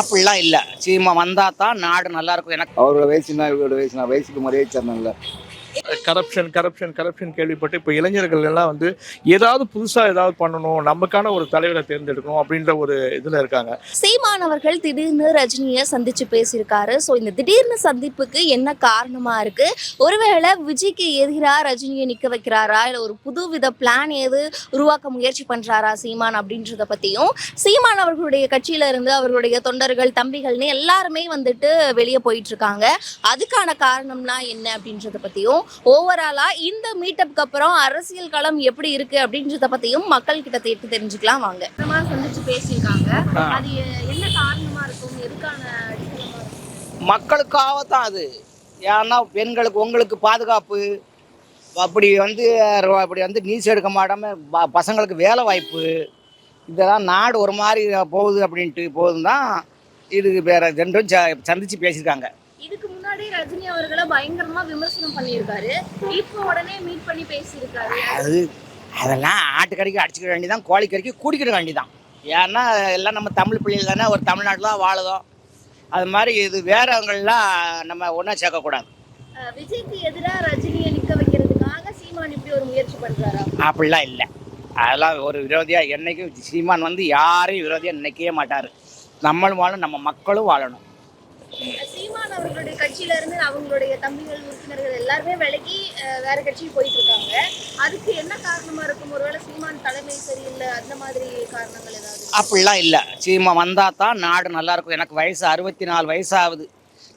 அப்படிலாம் இல்லை. சீமா வந்தால் தான் நாடு நல்லா இருக்கும். எனக்கு அவரோட வயசுனா இவரோட வயசுனா வயசுக்கு மரியாதை தரணும்ல. கரப்ஷன் கரப்ஷன் கரப்ஷன் கேள்விப்பட்டு இப்போ இளைஞர்கள் எல்லாம் வந்து ஏதாவது புதுசாக ஏதாவது பண்ணணும் நமக்கான ஒரு தலைவரை தேர்ந்தெடுக்கணும் அப்படின்ற ஒரு இதில் இருக்காங்க. சீமானவர்கள் திடீர்னு ரஜினியை சந்திச்சு பேசியிருக்காரு. ஸோ இந்த திடீர்னு சந்திப்புக்கு என்ன காரணமாக இருக்கு? ஒருவேளை விஜய்க்கு எதிராக ரஜினியை நிற்க வைக்கிறாரா? இல்லை ஒரு புதுவித பிளான் ஏது உருவாக்க முயற்சி பண்ணுறாரா சீமான் அப்படின்றத பற்றியும் சீமான் அவர்களுடைய கட்சியில இருந்து அவர்களுடைய தொண்டர்கள் தம்பிகள்னு எல்லாருமே வந்துட்டு வெளியே போயிட்டு இருக்காங்க. அதுக்கான காரணம்னா என்ன அப்படின்றத பத்தியும் ஓவராலா இந்த மீட்டப்க்கு அப்புறம் அரசியல் களம் எப்படி இருக்கு அப்படின்றத பத்தியும் மக்கள் கிட்ட கேட்டு தெரிஞ்சுக்கலாம் வாங்க. சந்திச்சு பேசியிருக்காங்க. அது என்ன காரணமா இருக்கும்? எதுக்கான மக்களுக்காக தான் அது. ஏன்னா பெண்களுக்கு உங்களுக்கு பாதுகாப்பு அப்படி வந்து அப்படி வந்து நீச்சல் எடுக்க மாட்டாமல் ப- பசங்களுக்கு வேலை வாய்ப்பு இதெல்லாம் நாடு ஒரு மாதிரி போகுது அப்படின்ட்டு போகுதுன்னு தான் இது வேற ரெண்டும் ச- சந்திச்சு பேசியிருக்காங்க. இதுக்கு முன்னாடி ரஜினி அவர்களை பயங்கரமா விமர்சனம் பண்ணியிருக்காரு. இப்போ உடனே மீட் பண்ணி பேசியிருக்காரு. அது அதெல்லாம் ஆட்டுக்கறிக்கு அடிச்சுக்க வேண்டியதான் கோழிக்கறிக்கு கூடிக்கிட வேண்டியதான் ஏன்னா எல்லாம் நம்ம தமிழ் பிள்ளைகள் தானே ஒரு தமிழ்நாட்டில் தான் வாழுதோம் அது மாதிரி இது வேறவங்கள்லாம் நம்ம ஒன்றா சேர்க்கக்கூடாது. விஜய்க்கு எதிராக ரஜினியை நிக்க வைக்கிறதுக்காக சீமான் இப்படி ஒரு முயற்சி பண்றாரா? அப்படிலாம் இல்லை. அதெல்லாம் ஒரு விரோதியாக என்னைக்கும் சீமான் வந்து யாரையும் விரோதியாக நினைக்கவே மாட்டார். நம்மளும் வாழணும் நம்ம மக்களும் வாழணும். அவர்களுடைய கட்சியில இருந்து அவங்களுடைய தம்பிகள் உறுப்பினர்கள் எல்லாருமே விலகி வேற கட்சிக்கு போயிட்டு இருக்காங்க. அதுக்கு என்ன காரணமா இருக்கும்? ஒருவேளை சீமான் தலைமை சரியில்லை அந்த மாதிரி காரணங்கள் ஏதாவது அப்படிலாம் இல்லை. சீமா வந்தால் தான் நாடு நல்லா இருக்கும். எனக்கு வயசு அறுபத்தி நாலு வயசாகுது.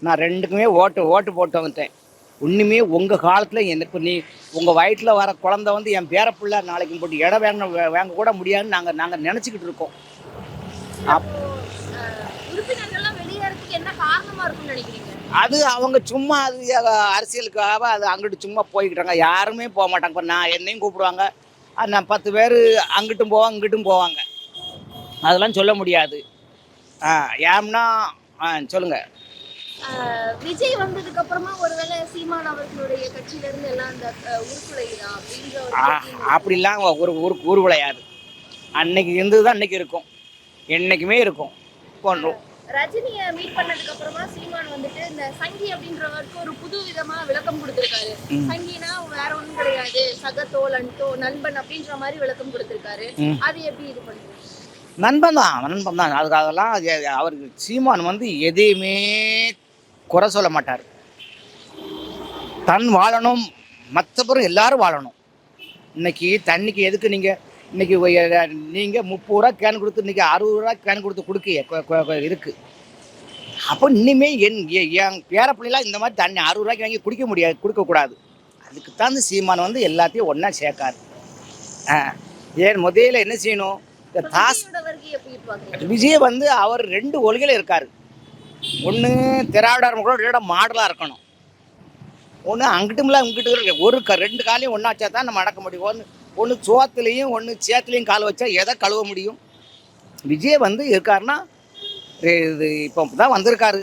நான் ரெண்டுக்குமே ஓட்டு ஓட்டு போட்டு வந்துட்டேன். ஒன்றுமே உங்கள் காலத்தில் இப்போ நீ உங்கள் வயிற்றில் வர குழந்தை வந்து என் பேரப்பிள்ளை நாளைக்கு போட்டு இடம் வாங்க வாங்க கூட முடியாதுன்னு நாங்கள் நாங்கள் நினச்சிக்கிட்டு இருக்கோம். அப் உறுப்பினர்கள்லாம் வெளியேறதுக்கு என்ன காரணமா இருக்கும்னு நினைக்கிறீங்க? அது அவங்க சும்மா அது அரசியலுக்காக அது அங்கிட்டு சும்மா போய்கிட்டாங்க. யாருமே போக மாட்டாங்க. இப்போ நான் என்னையும் கூப்பிடுவாங்க. நான் பத்து பேர் அங்கிட்டும் போவாங்க இங்கிட்டும் போவாங்க. அதெல்லாம் சொல்ல முடியாது. ஆ சொல்லுங்கள் விஜய் வந்ததுக்கு அப்புறமா ஒருவேளை சீமான் அவர்களுடைய கட்சியில இருந்து எல்லாம் அந்த அப்படின்ற கேள்வி. அப்படிலாம் ஒரு ஒரு ஊர் விளையாது அன்னைக்கு இருந்தது தான் அன்னைக்கு இருக்கும். என்னைக்குமே இருக்கும். போன்றோம் ரஜினியை மீட் பண்ணதுக்கு அப்புறமா சீமான் வந்துட்டு இந்த சங்கி அப்படின்றவருக்கு ஒரு புது விதமா விளக்கம் கொடுத்திருக்காரு. சங்கினா வேற ஒண்ணும் கிடையாது. சக தோழன் தோ நண்பன் அப்படின்ற மாதிரி விளக்கம் கொடுத்திருக்காரு. அது எப்படி இது பண்ணுங்க நண்பன் தான் நண்பன் தான் அதுக்கு அதெல்லாம் அது- அவருக்கு சீமான் வந்து எதையுமே குறை சொல்ல மாட்டார். தன் வாழணும் மற்றபுறம் எல்லாரும் வாழணும். இன்னைக்கு தண்ணிக்கு எதுக்கு நீங்கள் இன்னைக்கு நீங்கள் முப்பது ரூபா கேன் கொடுத்து இன்னைக்கு அறுபது ரூபா கேன் கொடுத்து கொடுக்க இருக்கு. அப்போ இனிமே என் என் பேர பிள்ளைலாம் இந்த மாதிரி தண்ணி அறுபது ரூபாய்க்கு வாங்கி குடிக்க முடியாது கொடுக்கக்கூடாது அதுக்கு தான் இந்த சீமான் வந்து எல்லாத்தையும் ஒன்றா சேர்க்காரு. ஆ ஏன் முதல்ல என்ன செய்யணும்? இந்த தாஸ் விஜய் வந்து அவர் ரெண்டு கொள்கையில் இருக்கார். ஒன்று திராவிடர் மக்களோட மாடலாக இருக்கணும். ஒன்று அங்கிட்டும்ல இங்கிட்டு ஒரு ரெண்டு காலையும் ஒன்றா வச்சா தான் நம்ம அடக்க முடியும் ஒன்று சோத்துலேயும் ஒன்று சேத்துலேயும் கால் வச்சா எதை கழுவ முடியும்? விஜய் வந்து இருக்காருன்னா இது- இப்போ தான் வந்திருக்காரு.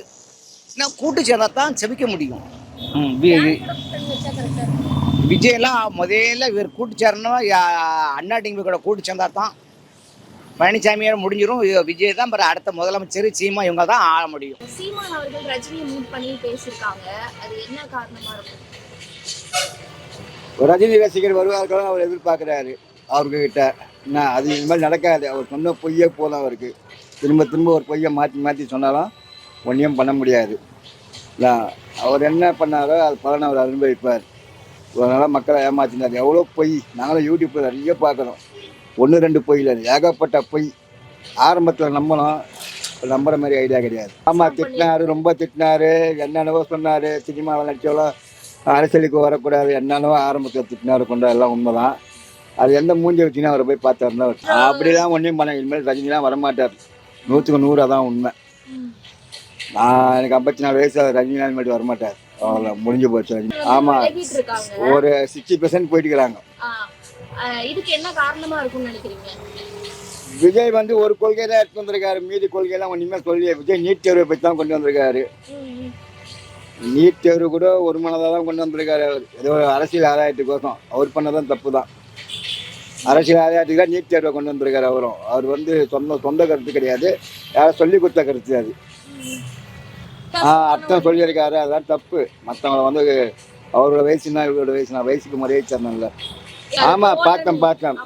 இன்னும் கூட்டு சேர்ந்தா தான் செபிக்க முடியும். விஜயெல்லாம் முதல்ல இவர் கூட்டு சேரணும் அண்ணா டிவி கூட கூட்டு சேர்ந்தா தான் பழனிசாமியோட முடிஞ்சிரும். இ- விஜய் தான் பிறகு அடுத்த முதலமைச்சர் சீமா இவங்க தான் ஆள முடியும். சீமான் அவர்கள் ரஜினியை மீட் பண்ணி பேசியிருக்காங்க. அது என்ன காரணமா இருக்கும்? ரஜினி ரசிகர் வருவார்கள் அவர் எதிர்பார்க்குறாரு அவர்கிட்ட. நான் என்ன அது இது மாதிரி நடக்காது. அவர் சொன்ன பொய்யே போதும் அவருக்கு. திரும்ப திரும்ப ஒரு பொய்யை மாற்றி மாற்றி சொன்னாலும் ஒன்றையும் பண்ண முடியாது. அவர் என்ன பண்ணாரோ அது பலனை அவர் அனுபவிப்பார். ஒரு மக்களை ஏமாற்றினார் எவ்வளோ பொய்? நாங்களும் யூடியூப்பில் நிறைய பார்க்குறோம். ஒன்று ரெண்டு பொய் இல்லை ஏகப்பட்ட பொய். ஆரம்பத்தில் நம்பணும். நம்புகிற நம்புற மாதிரி ஐடியா கிடையாது. ஆமாம் திட்டினார் ரொம்ப திட்டினாரு. என்னென்னவோ சொன்னார். சினிமாவில் நடிச்சவளோ அரசியலுக்கு வரக்கூடாது என்னென்னவோ ஆரம்பத்தில் திட்டினாரு கொண்டா எல்லாம் உண்மைதான். அது எந்த மூஞ்சி வச்சுன்னா அவரை போய் பார்த்தாருன்னா அப்படிலாம் ஒன்றையும் பண்ண இனிமேல் ரஜினிலாம் வரமாட்டார். நூற்றுக்கு நூறு அதான் உண்மை. நான் எனக்கு ஐம்பத்தி நாலு வயசு ரஜினிலாம் இனிமேல் வரமாட்டார். அவ்வளோ முடிஞ்சு போச்சு ரஜினி. ஆமாம் ஒரு சிக்ஸ்டி பர்சன்ட் போயிட்டுக்கிறாங்க. இதுக்கு என்ன இருக்கும்னு நினைக்கிறீங்க? விஜய் வந்து ஒரு கொள்கை தான் எடுத்து வந்திருக்காரு. மீதி கொள்கையெல்லாம் ஒன்றுமே சொல்லி விஜய் நீட் தேர்வை பற்றி தான் கொண்டு வந்திருக்காரு. நீட் தேர்வு கூட ஒரு மனதாக தான் கொண்டு வந்திருக்காரு அவர். ஏதோ அரசியல் ஆதாயத்துக்கோசம் அவர் பண்ணதான் தப்பு தான் அரசியல் ஆதாயத்துக்கு தான் நீட் தேர்வை கொண்டு வந்திருக்காரு அவரும். அவர் வந்து சொந்த சொந்த கருத்து கிடையாது. யாரும் சொல்லி கொடுத்த கருத்து அது. அர்த்தம் சொல்லியிருக்காரு. அதெல்லாம் தப்பு. மற்றவங்கள வந்து அவரோட வயசுனா இவரோட வயசுனா வயசுக்கு முறையே தரணும்ல. ஆமா, பார்த்தேன், பார்த்தேன்.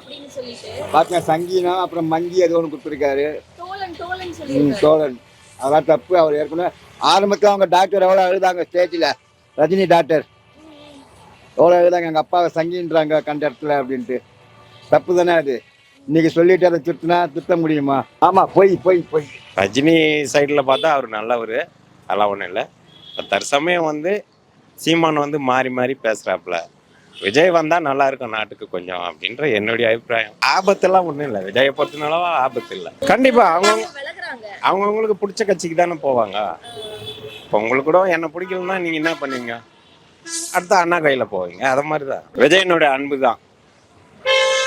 பார்த்தேன் சங்கீனா அப்புறம் மங்கி அது ஒன்று கொடுத்துருக்காரு. தோழன். அதெல்லாம் தப்பு. அவர் ஏற்கனவே ஆரம்பத்தில் அவங்க டாக்டர் எவ்வளோ அழுதாங்க ஸ்டேஜில் ரஜினி டாக்டர் எவ்வளோ அழுதாங்க எங்கள் அப்பாவை சங்கின்றாங்க கண்ட இடத்துல அப்படின்ட்டு. தப்பு தானே அது. இன்னைக்கு சொல்லிட்டு அதை திருத்தினா திருத்த முடியுமா? ஆமாம் போய் போய் போய். ரஜினி சைடில் பார்த்தா அவர் நல்லவர். அதெல்லாம் ஒன்றும் இல்லை. தற்சமயம் வந்து சீமான் வந்து மாறி மாறி பேசுகிறாப்புல விஜய் வந்தால் நல்லா இருக்கும் நாட்டுக்கு கொஞ்சம் அப்படின்ற என்னுடைய அபிப்பிராயம். ஆபத்தெல்லாம் ஒன்றும் இல்லை. விஜயை பொறுத்தனாலவா ஆபத்து இல்லை. கண்டிப்பாக அவங்க அவங்கவுங்களுக்கு பிடிச்ச கட்சிக்கு தானே போவாங்க. இப்போ உங்களுக்கு கூட என்ன பிடிக்கலன்னா நீங்கள் என்ன பண்ணுவீங்க? அடுத்த அண்ணா கையில் போவீங்க. அத மாதிரி தான் விஜயனுடைய அன்பு தான்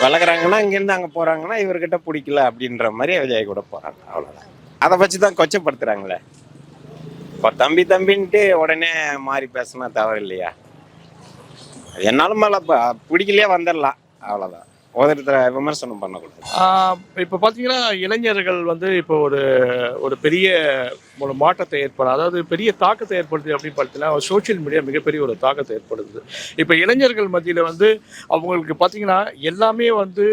விலகுறாங்கன்னா இங்கேருந்து அங்கே போகிறாங்கன்னா இவர்கிட்ட பிடிக்கல அப்படின்ற மாதிரி விஜய் கூட போகிறாங்க அவ்வளோதான் அதை வச்சு தான் கொச்சப்படுத்துகிறாங்களே இப்போ தம்பி தம்பின்ட்டு உடனே மாறி பேசினா தவறு இல்லையா என்னாலும் மேலே பிடிக்கலையே வந்துடலாம். அவ்வளோதான் ஒருத்தரை விமர்சனம் பண்ணக்கூடாது. இப்போ பார்த்தீங்கன்னா இளைஞர்கள் வந்து இப்போ ஒரு ஒரு பெரிய ஒரு மாற்றத்தை ஏற்படும் அதாவது பெரிய தாக்கத்தை ஏற்படுது அப்படின்னு பார்த்தீங்கன்னா சோஷியல் மீடியா மிகப்பெரிய ஒரு தாக்கத்தை ஏற்படுத்துது. இப்போ இளைஞர்கள் மத்தியில் வந்து அவங்களுக்கு பார்த்தீங்கன்னா எல்லாமே வந்து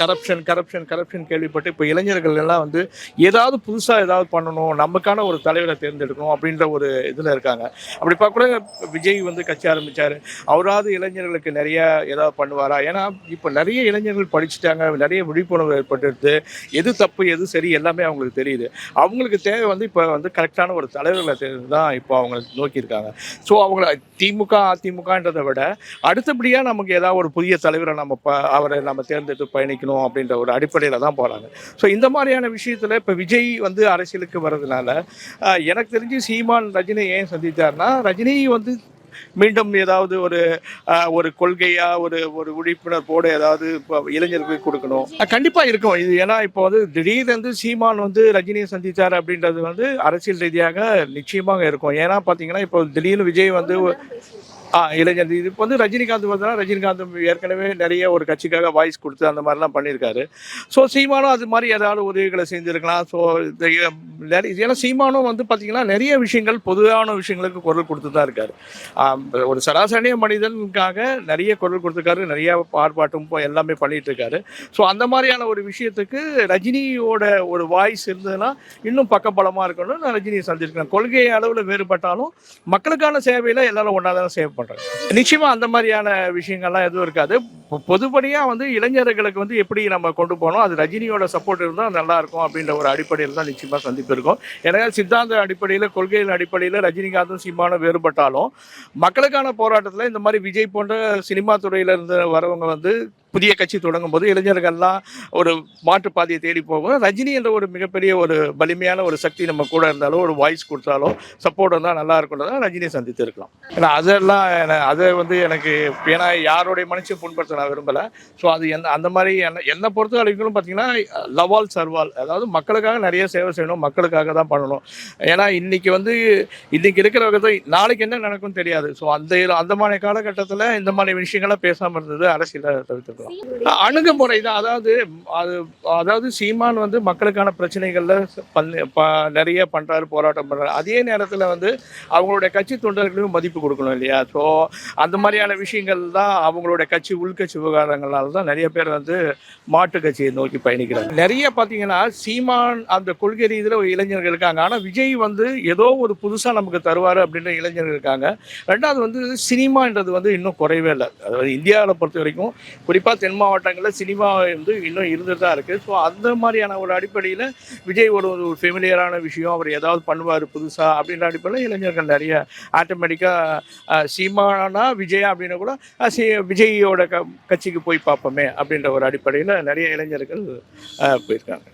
கரப்ஷன் கரப்ஷன் கரப்ஷன் கேள்விப்பட்டு இப்போ இளைஞர்கள் எல்லாம் வந்து ஏதாவது புதுசாக ஏதாவது பண்ணணும் நமக்கான ஒரு தலைவரை தேர்ந்தெடுக்கணும் அப்படின்ற ஒரு இதில் இருக்காங்க. அப்படி பார்க்க கூட விஜய் வந்து கட்சி ஆரம்பித்தார் அவராவது இளைஞர்களுக்கு நிறைய ஏதாவது பண்ணுவாரா? ஏன்னா இப்போ நிறைய இளைஞர்கள் படிச்சுட்டாங்க நிறைய விழிப்புணர்வு ஏற்பட்டுருது. எது தப்பு எது சரி எல்லாமே அவங்களுக்கு தெரியுது. அவங்களுக்கு தேவை வந்து இப்போ வந்து கரெக்டான ஒரு தலைவர்களை தேர்ந்து தான் இப்போ அவங்க நோக்கியிருக்காங்க. ஸோ அவங்கள திமுக அதிமுகன்றதை விட அடுத்தபடியாக நமக்கு ஏதாவது ஒரு புதிய தலைவரை நம்ம ப அவரை நம்ம தேர்ந்தெடுத்து பயணிக்கணும் அப்படின்ற ஒரு அடிப்படையில் தான் போகிறாங்க ஸோ இந்த மாதிரியான விஷயத்தில் இப்போ விஜய் வந்து அரசியலுக்கு வர்றதுனால எனக்கு தெரிஞ்சு சீமான் ரஜினி ஏன் சந்தித்தார்னா ரஜினி வந்து மீண்டும் ஏதாவது ஒரு ஒரு கொள்கையா ஒரு ஒரு விழிப்புணர்வோடு ஏதாவது இப்போ இளைஞர்களுக்கு கொடுக்கணும். ஆஹ், கண்டிப்பா இருக்கும். இது ஏன்னா இப்போ வந்து திடீர்னு வந்து சீமான் வந்து ரஜினியை சந்தித்தார் அப்படின்றது வந்து அரசியல் ரீதியாக நிச்சயமாக இருக்கும். ஏன்னா பார்த்தீங்கன்னா இப்போ திடீர்னு விஜய் வந்து ஆ இளைஞர். இது இப்போ வந்து ரஜினிகாந்த் பார்த்தா ரஜினிகாந்த் ஏற்கனவே நிறைய ஒரு கட்சிக்காக வாய்ஸ் கொடுத்து அந்த மாதிரிலாம் பண்ணியிருக்காரு. ஸோ சீமானும் அது மாதிரி ஏதாவது உதவிகளை செஞ்சுருக்கலாம். ஸோ ஏன்னா சீமானும் வந்து பார்த்தீங்கன்னா நிறைய விஷயங்கள் பொதுவான விஷயங்களுக்கு குரல் கொடுத்து தான் இருக்காரு. ஒரு சராசரிய மனிதனுக்காக நிறைய குரல் கொடுத்துருக்காரு நிறைய ஆர்ப்பாட்டம் இப்போ எல்லாமே பண்ணிட்டு இருக்காரு. ஸோ அந்த மாதிரியான ஒரு விஷயத்துக்கு ரஜினியோட ஒரு வாய்ஸ் இருந்ததுன்னா இன்னும் பக்கபலமாக இருக்கணும்னு நான் ரஜினியை சந்திச்சிருக்கேன். கொள்கை அளவில் வேறுபட்டாலும் மக்களுக்கான சேவையில் எல்லாரும் ஒன்றா தான் சேவை பண்ணுறாங்க நிச்சயமாக அந்த மாதிரியான விஷயங்கள்லாம் எதுவும் இருக்காது. பொதுப்படியாக வந்து இளைஞர்களுக்கு வந்து எப்படி நம்ம கொண்டு போனோம் அது ரஜினியோட சப்போர்ட் இருந்தால் நல்லாயிருக்கும் அப்படின்ற ஒரு அடிப்படையில் தான் நிச்சயமாக சந்திப்பு இருக்கும் ஏன்னா சித்தாந்த அடிப்படையில் கொள்கையின் அடிப்படையில் ரஜினிகாந்தும் சீமானும் வேறுபட்டாலும் மக்களுக்கான போராட்டத்தில் இந்த மாதிரி விஜய் போன்ற சினிமா துறையிலிருந்து வரவங்க வந்து புதிய கட்சி தொடங்கும் போது இளைஞர்கள்லாம் ஒரு மாற்றுப்பாதையை தேடி போகும். ரஜினி என்ற ஒரு மிகப்பெரிய ஒரு வலிமையான ஒரு சக்தி நம்ம கூட இருந்தாலும் ஒரு வாய்ஸ் கொடுத்தாலும் சப்போர்ட் இருந்தால் நல்லா இருக்கும்ன்றதா ரஜினியை சந்தித்து இருக்கலாம் ஏன்னா அதெல்லாம் அதை வந்து எனக்கு ஏன்னா யாருடைய மனுஷன் புண்படுத்த நான் விரும்பலை. ஸோ அது என்ன அந்த மாதிரி என்ன என்னை பொறுத்த வரைக்கும் பார்த்தீங்கன்னா லவால் சர்வால் அதாவது மக்களுக்காக நிறைய சேவை செய்யணும் மக்களுக்காக தான் பண்ணணும். ஏன்னா இன்னைக்கு வந்து இன்னைக்கு இருக்கிற விதத்தை நாளைக்கு என்ன நடக்கும்னு தெரியாது. ஸோ அந்த அந்த மாதிரி காலகட்டத்தில் இந்த மாதிரி விஷயங்கள்லாம் பேசாமல் இருந்தது அரசியலை தவிர்த்துருக்கலாம் அணுகுமுறை தான் அதாவது அது அதாவது சீமான் வந்து மக்களுக்கான பிரச்சனைகள்ல ப நிறைய பண்றாரு போராட்டம் பண்றாரு. அதே நேரத்தில் வந்து அவங்களுடைய கட்சி தொண்டர்களுக்கும் மதிப்பு கொடுக்கணும் இல்லையா? ஸோ அந்த மாதிரியான விஷயங்கள் தான் அவங்களுடைய கட்சி உள்கட்சி விவகாரங்களால தான் நிறைய பேர் வந்து மாட்டு கட்சியை நோக்கி பயணிக்கிறாங்க. நிறைய பார்த்தீங்கன்னா சீமான் அந்த கொள்கை ரீதியில் ஒரு இளைஞர்கள் இருக்காங்க. ஆனால் விஜய் வந்து ஏதோ ஒரு புதுசாக நமக்கு தருவார் அப்படின்ற இளைஞர்கள் இருக்காங்க. ரெண்டாவது வந்து சினிமான்றது வந்து இன்னும் குறைவே இல்லை. அதாவது இந்தியாவில் பொறுத்த வரைக்கும் குறிப்பாக தென் மாவட்டங்களில் சினிமா வந்து இன்னும் இருந்துட்டு தான் இருக்குது ஸோ அந்த மாதிரியான ஒரு அடிப்படையில் விஜய் ஒரு ஒரு ஃபெமிலியரான விஷயம். அவர் ஏதாவது பண்ணுவார் புதுசாக அப்படின்ற அடிப்படையில் இளைஞர்கள் நிறைய ஆட்டோமேட்டிக்காக சீமானா விஜயா அப்படின்னு கூட சி விஜயோட க கட்சிக்கு போய் பார்ப்போமே அப்படின்ற ஒரு அடிப்படையில் நிறைய இளைஞர்கள் போயிருக்காங்க.